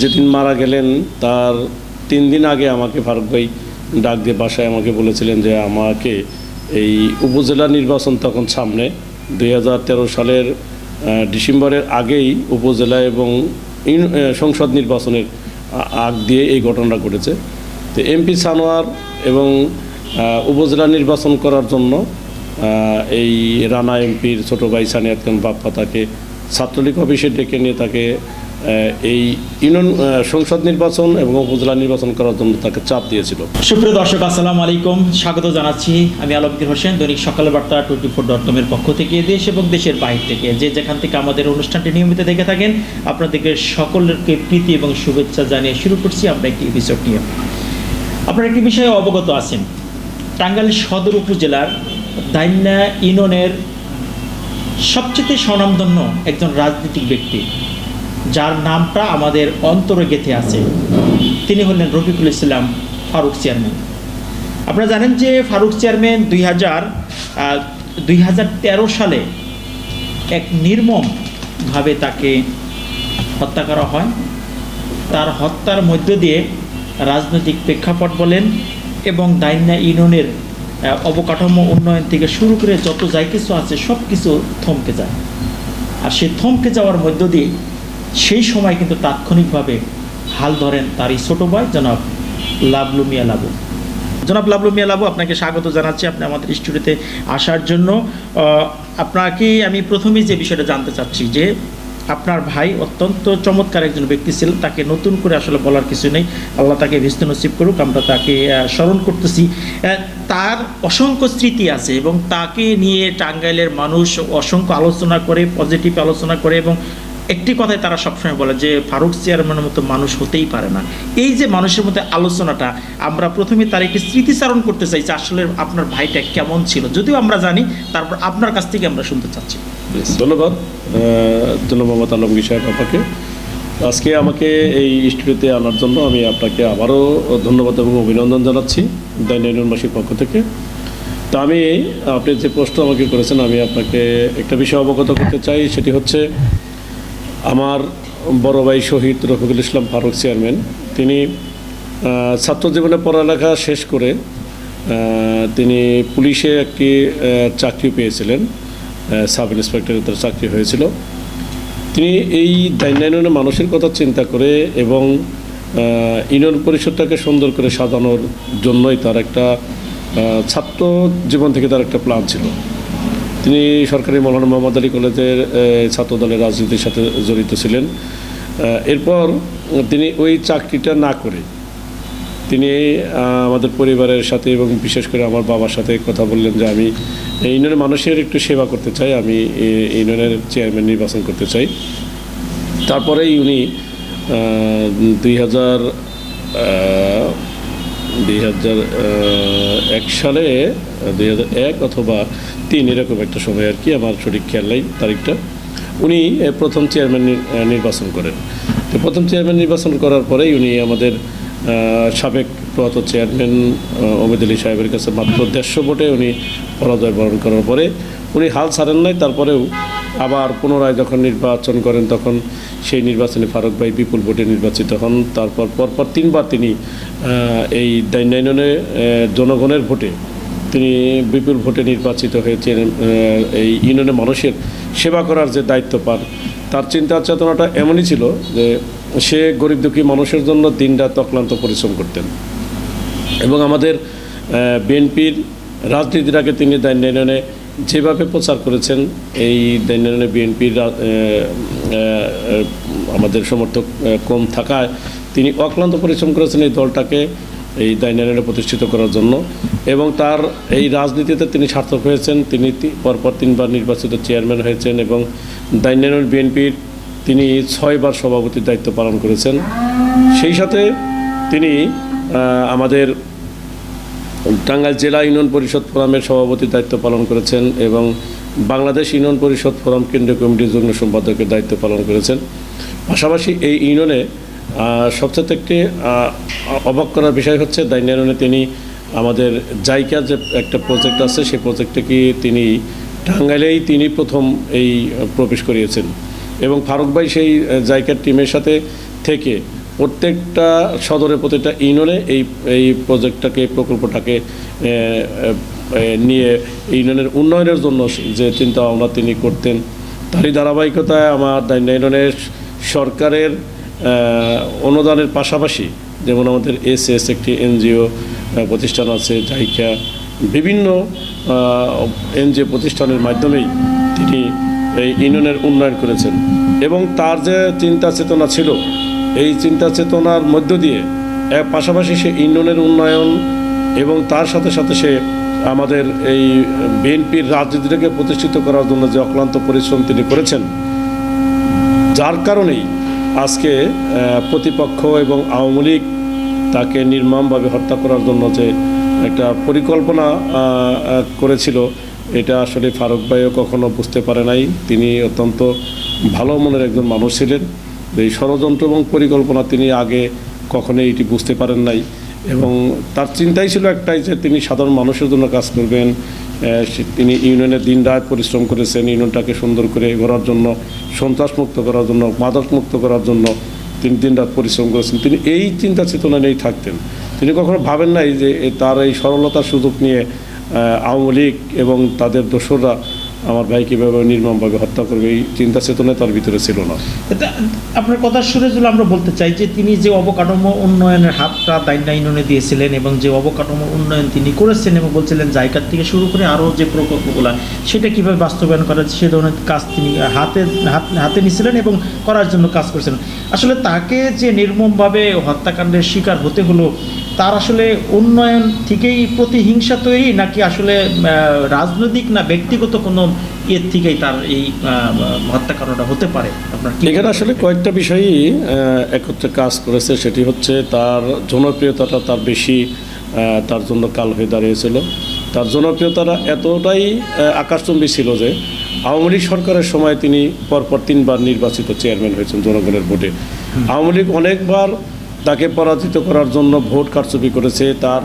যেদিন মারা গেলেন, তার তিন দিন আগে আমাকে ফারুক ভাই ডাক দিয়ে বাসায় আমাকে বলেছিলেন যে আমাকে এই উপজেলা নির্বাচন তখন সামনে দু হাজার তেরো সালের ডিসেম্বরের আগেই উপজেলা এবং সংসদ নির্বাচনের আগ দিয়ে এই ঘটনাটা ঘটেছে। তো এমপি সানোয়ার এবং উপজেলা নির্বাচন করার জন্য এই রানা এমপির ছোট ভাই সানিয়াত খান বাপ্পা তাকে ছাত্রলীগ অফিসে ডেকে নিয়ে তাকে এই ইউনিয়ন সংসদ নির্বাচন এবং উপজেলা নির্বাচন করার জন্য তাকে চাপ দিয়েছিল। সুপ্রিয় দর্শক, আসসালামু আলাইকুম। স্বাগত জানাচ্ছি আমি আলমগীর হোসেন। দৈনিক সকাল বার্তা টোয়েন্টি ফোর ডট কমের পক্ষ থেকে দেশ এবং দেশের বাইরে থেকে। যে যেখান থেকে আমাদের অনুষ্ঠানটি নিয়মিত দেখে থাকেন, আপনাদেরকে সকলকে প্রীতি এবং শুভেচ্ছা জানিয়ে শুরু করছি আমরা একটি এপিসোড নিয়ে। আপনারা একটি বিষয়ে অবগত আছেন। টাঙ্গাইল সদর উপজেলার দাইন্যা ইউনিয়নের সবচেয়ে স্বনামধন্য একজন রাজনৈতিক ব্যক্তি। যার নামটা আমাদের অন্তরে গেঁথে আছে। তিনি হলেন রফিকুল ইসলাম ফারুক চেয়ারম্যান। আপনারা জানেন যে ফারুক চেয়ারম্যান দুই হাজার দুই সালে এক নির্মমভাবে তাকে হত্যা করা হয়। তার হত্যার মধ্য দিয়ে রাজনৈতিক প্রেক্ষাপট বলেন এবং দাইন্যা ইউনিয়নের অবকাঠামো উন্নয়ন থেকে শুরু করে যত যাই কিছু আছে সব কিছু থমকে যায়। আর সে থমকে যাওয়ার মধ্য দিয়ে সেই সময় কিন্তু তাৎক্ষণিকভাবে হাল ধরেন তার এই ছোটো ভাই জনাব লাভলু মিয়া লাবু। জনাব লাভলু মিয়া লাবু, আপনাকে স্বাগত জানাচ্ছি আপনি আমাদের স্টুডিওতে আসার জন্য। আপনাকে আমি প্রথমেই যে বিষয়টা জানতে চাচ্ছি যে আপনার ভাই অত্যন্ত চমৎকার একজন ব্যক্তি ছিলেন তাকে নতুন করে আসলে বলার কিছু নেই। আল্লাহ তাকে ভিস্ত নসিব করুক, আমরা তাকে স্মরণ করতেছি। তার অসংখ্য স্মৃতি আছে এবং তাকে নিয়ে টাঙ্গাইলের মানুষ অসংখ্য আলোচনা করে, পজিটিভ আলোচনা করে এবং একটি কথাই তারা সবসময় বলে যে, ফারুক চেয়ারম্যানের মতো মানুষ হতেই পারে না। এই যে মানুষের মধ্যে আলোচনাটা, আমরা প্রথমে তার একটি স্মৃতিচারণ করতে চাই যে, আসলে আপনার ভাইটা কেমন ছিল। যদিও আমরা জানি, তারপর আপনার কাছ থেকে আমরা শুনতে চাচ্ছি। ধন্যবাদ। জনাব মোহাম্মদ আলমগীর সাহেব আপনাকে। আজকে আমাকে এই স্টুডিওতে আনার জন্য আমি আপনাকে আবারও ধন্যবাদ এবং অভিনন্দন জানাচ্ছি দৈনন্দিনবাসীর পক্ষ থেকে। তা আমি, আপনি যে প্রশ্ন আমাকে করেছেন, আমি আপনাকে একটা বিষয় অবগত করতে চাই, সেটি হচ্ছে আমার বড় ভাই শহীদ রফিকুল ইসলাম ফারুক চেয়ারম্যান। তিনি ছাত্র জীবনে পড়ালেখা শেষ করে তিনি পুলিশে একটি চাকরি পেয়েছিলেন সাব ইন্সপেক্টরের তার চাকরি হয়েছিল। তিনি এই দাইনায়নের মানুষের কথা চিন্তা করে এবং ইউনিয়ন পরিষদটাকে সুন্দর করে সাজানোর জন্যই তার একটা ছাত্র জীবন থেকে তার একটা প্ল্যান ছিল। তিনি সরকারি মৌলানা মোহাম্মদ আলী কলেজের ছাত্র দলের রাজনীতির সাথে জড়িত ছিলেন। এরপর তিনি ওই চাকরিটা না করে তিনি আমাদের পরিবারের সাথে এবং বিশেষ করে আমার বাবার সাথে কথা বললেন যে আমি ইউনিয়নের মানুষের একটু সেবা করতে চাই, আমি ইউনিয়নের চেয়ারম্যান নির্বাচন করতে চাই। তারপরেই উনি দুই হাজার দুই সালে, দুই হাজার এক অথবা তিন এরকম একটা সময় আর কি, আমার সঠিক খেয়াল নাই তারিখটা। উনি প্রথম চেয়ারম্যান নির্বাচন করেন। তো প্রথম চেয়ারম্যান নির্বাচন করার পরেই উনি আমাদের সাবেক প্রয়াত চেয়ারম্যান ওমেদ আলী সাহেবের কাছে মাত্র দেড়শো ভোটে উনি পরাজয় বরণ করার পরে উনি হাল ছাড়েন নাই। তারপরেও আবার পুনরায় যখন নির্বাচন করেন তখন সেই নির্বাচনে ফারুক ভাই বিপুল ভোটে নির্বাচিত হন। তারপর পরপর তিনবার তিনি এই দাইনাইননে জনগণের ভোটে তিনি বিপুল ভোটে নির্বাচিত হয়েছেন এই ইউনিয়নের মানুষের সেবা করার যে দায়িত্ব পান, তার চিন্তা চেতনাটা এমনই ছিল যে সে গরিব দুঃখী মানুষের জন্য দিনরাত অক্লান্ত পরিশ্রম করতেন। এবং আমাদের বিএনপির রাজনীতিটাকে তিনি দাইনায়নে যেভাবে প্রচার করেছেন, এই দাইনায়নে বিএনপির আমাদের সমর্থক কম থাকায় তিনি অক্লান্ত পরিশ্রম করেছেন এই দলটাকে। এই দাইনায়নে প্রতিষ্ঠিত করার জন্য। এবং তার এই রাজনীতিতে তিনি সার্থক হয়েছেন। তিনি পরপর তিনবার নির্বাচিত চেয়ারম্যান হয়েছেন এবং দাইনায়ন বিএনপির তিনি ছয়বার সভাপতির দায়িত্ব পালন করেছেন। সেই সাথে তিনি আমাদের টাঙ্গাইল জেলা ইউনিয়ন পরিষদ ফোরামের সভাপতির দায়িত্ব পালন করেছেন এবং বাংলাদেশ ইউনিয়ন পরিষদ ফোরাম কেন্দ্রীয় কমিটির যুগ্ম সম্পাদকের দায়িত্ব পালন করেছেন। পাশাপাশি এই ইউনিয়নে সবচেয়ে একটি অবাক করার বিষয় হচ্ছে দাইন ইউনিয়নে তিনি আমাদের জাইকার যে একটা প্রজেক্ট আছে, সেই প্রজেক্টটাকে তিনি টাঙ্গাইলেই তিনি প্রথম এই প্রবেশ করিয়েছেন। এবং ফারুক ভাই সেই জাইকার টিমের সাথে থেকে প্রত্যেকটা সদরে প্রত্যেকটা ইউনিয়নে এই এই প্রজেক্টটাকে প্রকল্পটাকে নিয়ে ইউনিয়নের উন্নয়নের জন্য যে চিন্তা ভাবনা তিনি করতেন, তারই ধারাবাহিকতায় আমার দাইন্যা সরকারের অনুদানের পাশাপাশি যেমন আমাদের এস এস একটি এনজিও প্রতিষ্ঠান আছে, জাইকা, বিভিন্ন এনজিও প্রতিষ্ঠানের মাধ্যমেই তিনি এই ইউনিয়নের উন্নয়ন করেছেন। এবং তার যে চিন্তা চেতনা ছিল, এই চিন্তা চেতনার মধ্য দিয়ে এর পাশাপাশি সে ইউনিয়নের উন্নয়ন এবং তার সাথে সাথে সে আমাদের এই বিএনপির রাজনীতিটাকে প্রতিষ্ঠিত করার জন্য যে অক্লান্ত পরিশ্রম তিনি করেছেন, যার কারণেই আজকে প্রতিপক্ষ এবং আওয়ামী লীগ তাকে নির্মমভাবে হত্যা করার জন্য যে একটা পরিকল্পনা করেছিল, এটা আসলে ফারুক ভাইও কখনো বুঝতে পারে নাই। তিনি অত্যন্ত ভালো মনের একজন মানুষ ছিলেন। এই ষড়যন্ত্র এবং পরিকল্পনা তিনি আগে কখনোই এটি বুঝতে পারেন নাই। এবং তার চিন্তাই ছিল একটাই যে তিনি সাধারণ মানুষের জন্য কাজ করবেন তিনি ইউনিয়নের দিন রাত পরিশ্রম করেছেন, ইউনিয়নটাকে সুন্দর করে গড়ার জন্য, সন্ত্রাসমুক্ত করার জন্য, মাদকমুক্ত করার জন্য তিনি দিন রাত পরিশ্রম করেছেন। তিনি এই চিন্তা চেতনা নিয়েই থাকতেন। তিনি কখনো ভাবেন নাই যে তার এই সরলতার সুযোগ নিয়ে আওয়ামী লীগ এবং তাদের দোসররা আমার ভাইকে এভাবে নির্মমভাবে হত্যা করবে, এই চিন্তা চেতনা তার ভিতরে ছিল না। আপনার কথা শুনে যদি আমরা বলতে চাই যে তিনি যে অবকাঠামো উন্নয়নের হাতটা দাইন্যা ইউনিয়নে দিয়েছিলেন এবং যে অবকাঠামো উন্নয়ন তিনি করেছেন এবং বলছিলেন জায়গার থেকে শুরু করে আরও যে প্রকল্পগুলো, সেটা কীভাবে বাস্তবায়ন করা সে ধরনের কাজ তিনি হাতে, হাত- নিয়েছিলেন এবং করার জন্য কাজ করেছেন। আসলে তাকে যে নির্মমভাবে হত্যাকাণ্ডের শিকার হতে হলো তার আসলে উন্নয়ন থেকেই প্রতিহিংসা তৈরি নাকি আসলে রাজনৈতিক না ব্যক্তিগত কোনো ইয়ের থেকেই তার এই হত্যাকাণ্ডটা হতে পারে? আপনার এখানে আসলে কয়েকটা বিষয়ই একত্রে কাজ করেছে। সেটি হচ্ছে তার জনপ্রিয়তাটা তার বেশি তার জন্য কাল হয়ে দাঁড়িয়েছিল। তার জনপ্রিয়তাটা এতটাই আকাশচম্বী ছিল যে আওয়ামী লীগ সরকারের সময় তিনি পরপর তিনবার নির্বাচিত চেয়ারম্যান হয়েছেন জনগণের ভোটে। আওয়ামী লীগ অনেকবার তাকে পরাজিত করার জন্য ভোট কারচুপি করেছে তার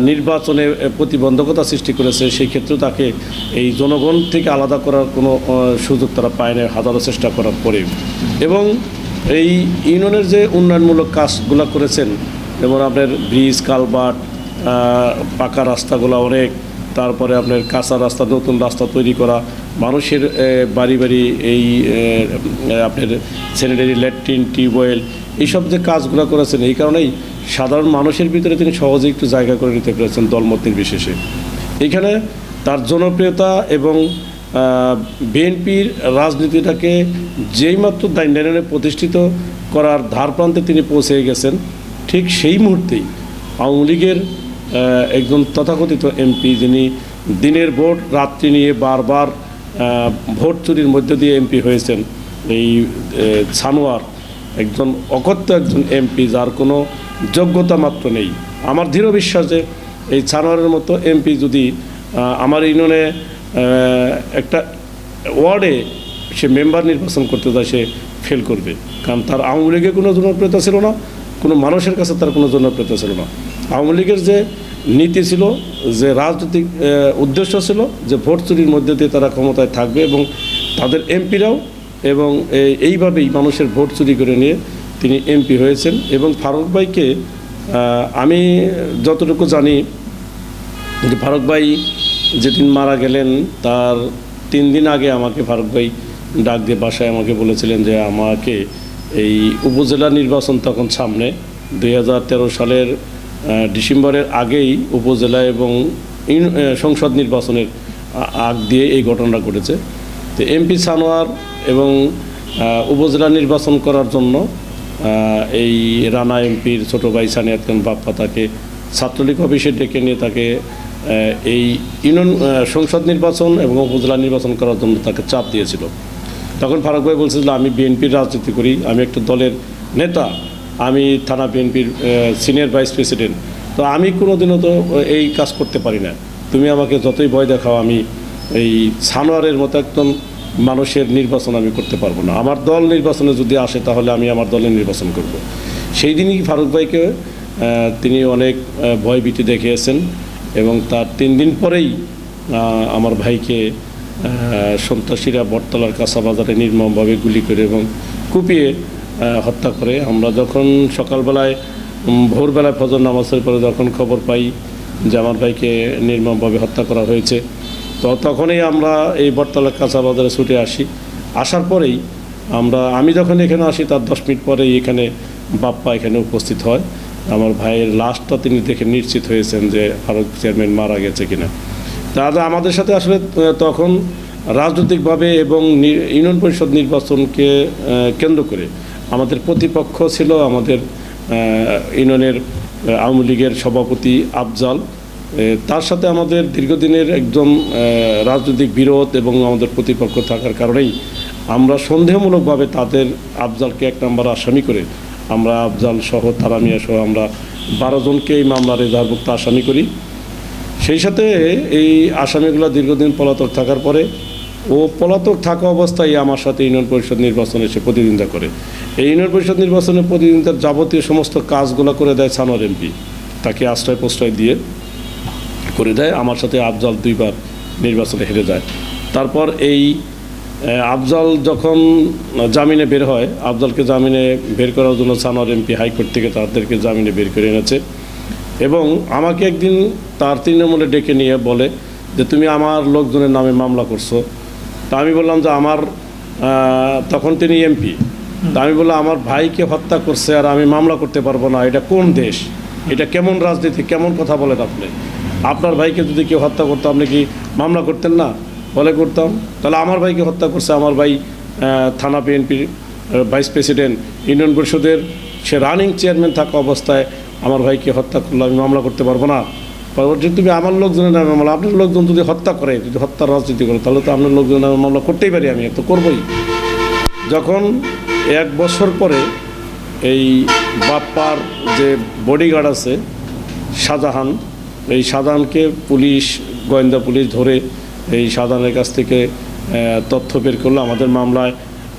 নির্বাচনে প্রতিবন্ধকতা সৃষ্টি করেছে সেই ক্ষেত্রে তাকে এই জনগণ থেকে আলাদা করার কোনো সুযোগ তারা পায় না হাজারো চেষ্টা করার পরে এবং এই ইউনিয়নের যে উন্নয়নমূলক কাজগুলো করেছেন যেমন আপনার ব্রিজ আহ, পাকা রাস্তাগুলো অনেক তারপরে আপনার কাঁচা রাস্তা নতুন রাস্তা তৈরি করা মানুষের বাড়ি বাড়ি এই আপনার স্যানিটারি ল্যাট্রিন টিউবওয়েল এইসব যে কাজগুলো করেছেন, এই কারণেই সাধারণ মানুষের ভিতরে তিনি সহজেই একটু জায়গা করে নিতে পেরেছেন দলমত নির্বিশেষে এখানে তার জনপ্রিয়তা এবং বিএনপির রাজনীতিটাকে যেইমাত্র দাইন্ডাইনে প্রতিষ্ঠিত করার ধার প্রান্তে তিনি পৌঁছে গেছেন, ঠিক সেই মুহূর্তেই আওয়ামী লীগের একজন তথাকথিত এমপি যিনি দিনের ভোট, রাত্রি নিয়ে বারবার ভোট চুরির মধ্য দিয়ে এমপি হয়েছেন, এই সানোয়ার একজন অকথ্য একজন এমপি যার কোনো যোগ্যতা মাত্র নেই। আমার দৃঢ় বিশ্বাস যে এই সানোয়ারের মতো এমপি যদি আমার ইউনিয়নে একটা ওয়ার্ডে সে মেম্বার নির্বাচন করতে যায়, সে ফেল করবে। কারণ তার আওয়ামী লীগের কোনো জনপ্রিয়তা ছিল না, কোনো মানুষের কাছে তার কোনো জনপ্রিয়তা ছিল না। আওয়ামী লীগের যে নীতি ছিল, যে রাজনৈতিক উদ্দেশ্য ছিল, যে ভোট চুরির মধ্যে দিয়ে তারা ক্ষমতায় থাকবে এবং তাদের এমপিরাও এবং এইভাবেই মানুষের ভোট চুরি করে নিয়ে তিনি এমপি হয়েছেন এবং ফারুক ভাইকে আমি যতটুকু জানি, যে ফারুক ভাই যেদিন মারা গেলেন, তার তিন দিন আগে আমাকে ফারুক ভাই ডাক দিয়ে বাসায় আমাকে বলেছিলেন যে আমাকে এই উপজেলা নির্বাচন তখন সামনে দু হাজার তেরো সালের ডিসেম্বরের আগেই উপজেলা এবং সংসদ নির্বাচনের আগ দিয়ে এই ঘটনাটা ঘটেছে। তো এমপি সানোয়ার এবং উপজেলা নির্বাচন করার জন্য এই রানা এমপির ছোটো ভাই সানিয়াত খান বাপ্পা তাকে ছাত্রলীগ অফিসে ডেকে নিয়ে তাকে এই ইউনিয়ন সংসদ নির্বাচন এবং উপজেলা নির্বাচন করার জন্য তাকে চাপ দিয়েছিল। তখন ফারুক ভাই বলছিল আমি বিএনপির রাজনীতি করি, আমি একটা দলের নেতা, আমি থানা বিএনপির সিনিয়র ভাইস প্রেসিডেন্ট, তো আমি কোনোদিনও তো এই কাজ করতে পারি না। তুমি আমাকে যতই ভয় দেখাও, আমি এই সানোয়ারের মতো একদম মানুষের নির্বাচন আমি করতে পারব না আমার দল নির্বাচনে যদি আসে, তাহলে আমি আমার দলের নির্বাচন করব। সেই দিনই ফারুক ভাইকে তিনি অনেক ভয়ভীতি দেখিয়েছেন এবং তার তিন দিন পরেই আমার ভাইকে সন্ত্রাসীরা বটতলার কাঁচা বাজারে নির্মমভাবে গুলি করে এবং কুপিয়ে হত্যা করে আমরা যখন সকালবেলায় ভোরবেলায় ফজর নামাজের পরে যখন খবর পাই যে আমার ভাইকে নির্মমভাবে হত্যা করা হয়েছে তো তখনই আমরা এই বটতলা কাঁচা বাজারে ছুটে আসি। আসার পরেই আমরা, আমি যখন এখানে আসি, তার দশ মিনিট পরেই এখানে বাপ্পা এখানে উপস্থিত হয়। আমার ভাইয়ের লাশটা তিনি দেখে নিশ্চিত হয়েছেন যে ফারুক চেয়ারম্যান মারা গেছে কিনা। তাহলে আমাদের সাথে আসলে তখন রাজনৈতিকভাবে এবং ইউনিয়ন পরিষদ নির্বাচনকে কেন্দ্র করে আমাদের প্রতিপক্ষ ছিল আমাদের ইউনিয়নের, আওয়ামী লীগের সভাপতি আফজাল। তার সাথে আমাদের দীর্ঘদিনের একদম রাজনৈতিক বিরোধ এবং আমাদের প্রতিপক্ষ থাকার কারণেই আমরা সন্দেহমূলকভাবে তাদের আফজালকে এক নম্বর আসামি করে আমরা আফজাল সহ তারামিয়া সহ আমরা বারো জনকে এই মামলার এজাহারভুক্ত আসামি করি। সেই সাথে এই আসামিগুলো দীর্ঘদিন পলাতক থাকার পরে ও পলাতক থাকা অবস্থায় আমার সাথে ইউনিয়ন পরিষদ নির্বাচনে এসে প্রতিদ্বন্দ্বিতা করে। এই ইউনিয়ন পরিষদ নির্বাচনে প্রতিদ্বন্দ্বিতার যাবতীয় সমস্ত কাজগুলো করে দেয় সানোয়ার এমপি। তাকে আশ্রয় প্রশ্রয় দিয়ে করে দেয় আমার সাথে আফজাল দুইবার নির্বাচনে হেরে যায়। তারপর এই আফজাল যখন জামিনে বের হয় আফজালকে জামিনে বের করার জন্য সানোয়ার এমপি হাইকোর্ট থেকে তাদেরকে জামিনে বের করে এনেছে এবং আমাকে একদিন তার তৃণমূলে ডেকে নিয়ে বলে যে তুমি আমার লোকজনের নামে মামলা করছ। তা আমি বললাম যে আমার তখন তিনি এমপি। তা আমি বললাম আমার ভাইকে হত্যা করছে আর আমি মামলা করতে পারব না। এটা কোন দেশ? এটা কেমন রাজনীতি? কেমন কথা বলেন আপনি? আপনার ভাইকে যদি কেউ হত্যা করতো, আপনি কি মামলা করতেন না? বলে করতাম। তাহলে আমার ভাইকে হত্যা করছে আমার ভাই থানা বিএনপির ভাইস প্রেসিডেন্ট। ইউনিয়ন পরিষদের সে রানিং চেয়ারম্যান থাকা অবস্থায় আমার ভাইকে হত্যা করলে আমি মামলা করতে পারব না। পরবর্তী তুমি আমার লোকজনের নামে মামলা, আপনার লোকজন যদি হত্যা করে, যদি হত্যার রাজনীতি করে, তাহলে তো আপনার লোকজনের নামে মামলা করতেই পারি আমি, তো করবই। যখন এক বছর পরে এই বাপ্পার যে বডিগার্ড আছে, শাহজাহান এই শাহজাহানকে পুলিশ, গোয়েন্দা পুলিশ ধরে এই শাহজাহানের কাছ থেকে তথ্য বের করল আমাদের মামলায়।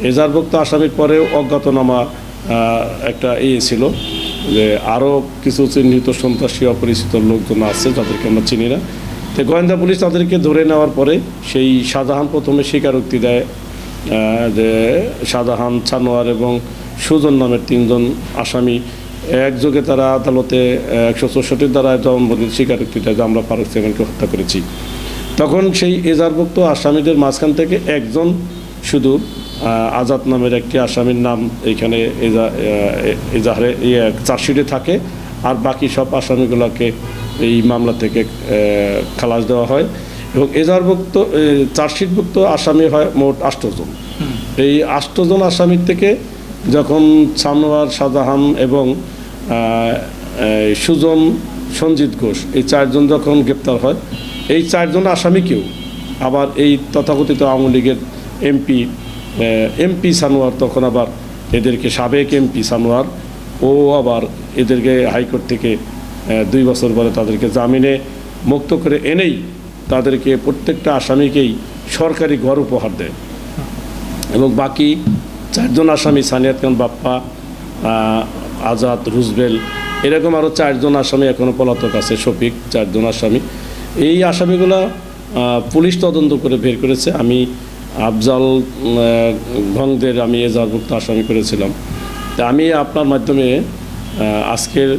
এজারভুক্ত আসামির পরেও অজ্ঞাতনামা একটা ইয়ে ছিল যে আরও কিছু চিহ্নিত সন্ত্রাসী, অপরিচিত লোকজন আছে যাদেরকে আমরা চিনি না। তো গোয়েন্দা পুলিশ তাদেরকে ধরে নেওয়ার পরে সেই শাহজাহান প্রথমে স্বীকারোক্তি দেয় যে শাহজাহান ছানোয়ার এবং সুজন নামের তিনজন আসামি একযোগে তারা আদালতে একশো চৌষট্টির দ্বারা জবানবন্দির স্বীকারোক্তি দেয় যে আমরা ফারুক সেভেনকে হত্যা করেছি। তখন সেই এজারভুক্ত আসামিদের মাঝখান থেকে একজন শুধু আজাদ নামের একটি আসামির নাম এইখানে এজাহারে ইয়ে, চার্জশিটে থাকে। আর বাকি সব আসামিগুলোকে এই মামলা থেকে খালাস দেওয়া হয়। এবং এজাহারভুক্ত এ, চার্জশিটভুক্ত আসামি হয় মোট আষ্টজন এই আষ্টজন আসামির থেকে যখন সানোয়ার শাহজাহান এবং সুজন সঞ্জিত ঘোষ, এই চারজন যখন গ্রেপ্তার হয়, এই চারজন আসামিকেও আবার এই তথাকথিত আওয়ামী লীগের এমপি এমপি সানোয়ার তখন আবার এদেরকে সাবেক এমপি সানোয়ার, ও আবার এদেরকে হাইকোর্ট থেকে দুই বছর পরে তাদেরকে জামিনে মুক্ত করে এনেই তাদেরকে প্রত্যেকটা আসামিকেই সরকারি ঘর উপহার দেয়। এবং বাকি চারজন আসামি সানিয়াত খান বাপ্পা আজাদ রুজবেল এরকম আরও চারজন আসামি এখনও পলাতক আছে, শফিক, চারজন আসামি। এই আসামিগুলো পুলিশ তদন্ত করে বের করেছে। আমি আফজাল ভঙ্গদের আমি এজাহারভুক্ত আসামি করেছিলাম। তা আমি আপনার মাধ্যমে আজকের